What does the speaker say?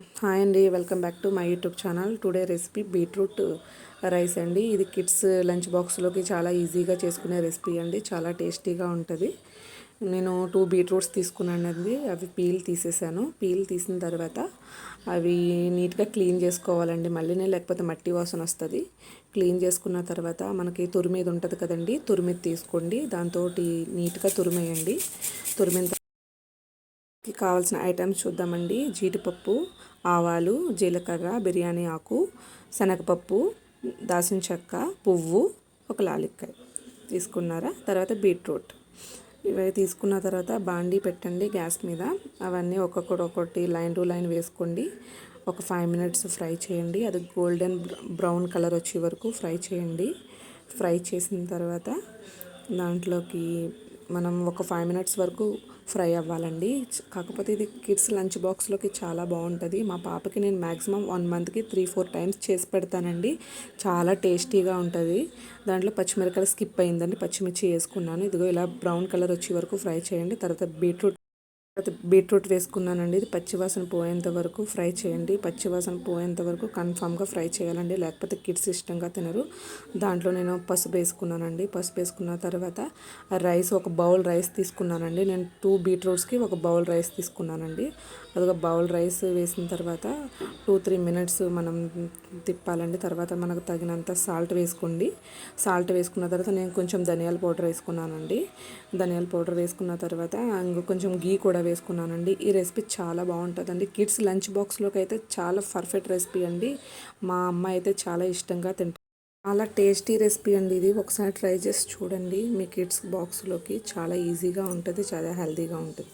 Hi అండి welcome back to my YouTube channel. Today recipe beetroot rice అండి. ఇది kids lunch బాక్స్లోకి చాలా ఈజీగా చేసుకునే రెసిపీ అండి. చాలా టేస్టీగా ఉంటుంది. నేను టూ బీట్రూట్స్ తీసుకున్నాను అండి అవి పీల్ తీసేసాను. పీల్ తీసిన తర్వాత అవి నీట్గా క్లీన్ చేసుకోవాలండి మళ్ళీనే లేకపోతే మట్టి వాసన వస్తుంది. క్లీన్ చేసుకున్న తర్వాత మనకి తురిమీద ఉంటుంది కదండి తురిమిది తీసుకోండి. దాంతో నీట్గా తురిమేయండి. తురిమిన కావాల్సిన ఐటమ్స్ చూద్దామండి. జీడిపప్పు ఆవాలు జీలకర్ర బిర్యానీ ఆకు శనగపప్పు దాసిన చెక్క పువ్వు ఒక లాలిక్కాయ తీసుకున్నారా? తర్వాత బీట్రూట్. ఇవి తీసుకున్న తర్వాత బాండీ పెట్టండి గ్యాస్ మీద. అవన్నీ ఒక్కొక్కటి ఒక్కొక్కటి లైన్ టు లైన్ వేసుకోండి. ఒక ఫైవ్ మినిట్స్ ఫ్రై చేయండి. అది గోల్డెన్ బ్రౌన్ కలర్ వచ్చే వరకు ఫ్రై చేయండి. ఫ్రై చేసిన తర్వాత దాంట్లోకి మనం ఒక ఫైవ్ మినిట్స్ వరకు ఫ్రై అవ్వాలండి. కాకపోతే ఇది కిడ్స్ లంచ్ బాక్స్లోకి చాలా బాగుంటుంది. మా పాపకి నేను మ్యాక్సిమం వన్ మంత్కి త్రీ ఫోర్ టైమ్స్ చేసి పెడతానండి. చాలా టేస్టీగా ఉంటుంది. దాంట్లో పచ్చిమిరకాయలు స్కిప్ అయిందండి. పచ్చిమిర్చి వేసుకున్నాను. ఇదిగో ఇలా బ్రౌన్ కలర్ వచ్చే వరకు ఫ్రై చేయండి. తర్వాత బీట్రూట్ బీట్రూట్ వేసుకున్నానండి. ఇది పచ్చివాసన పోయేంత వరకు ఫ్రై చేయండి. పచ్చివాసన పోయేంత వరకు కన్ఫామ్గా ఫ్రై చేయాలండి. లేకపోతే కిడ్స్ ఇష్టంగా తినరు. దాంట్లో నేను పసుపు వేసుకున్నానండి. పసుపు వేసుకున్న తర్వాత రైస్ ఒక బౌల్ రైస్ తీసుకున్నానండి. నేను టూ బీట్రూట్స్కి ఒక బౌల్ రైస్ తీసుకున్నానండి. అదొక బౌల్ రైస్ వేసిన తర్వాత టూ త్రీ మినిట్స్ మనం తిప్పాలండి. తర్వాత మనకు తగినంత సాల్ట్ వేసుకోండి. సాల్ట్ వేసుకున్న తర్వాత నేను కొంచెం ధనియాల పౌడర్ వేసుకున్నానండి. ధనియాల పౌడర్ వేసుకున్న తర్వాత ఇంకో కొంచెం గీ కూడా వేసుకున్నానండి. ఈ రెసిపీ చాలా బాగుంటుందండి. కిడ్స్ లంచ్ బాక్స్లోకి అయితే చాలా పర్ఫెక్ట్ రెసిపీ అండి. మా అమ్మ అయితే చాలా ఇష్టంగా తింటారు చాలా టేస్టీ రెసిపీ అండి ఇది. ఒకసారి ట్రై చేసి చూడండి. మీ కిడ్స్ బాక్స్లోకి చాలా ఈజీగా ఉంటుంది చాలా హెల్తీగా ఉంటుంది.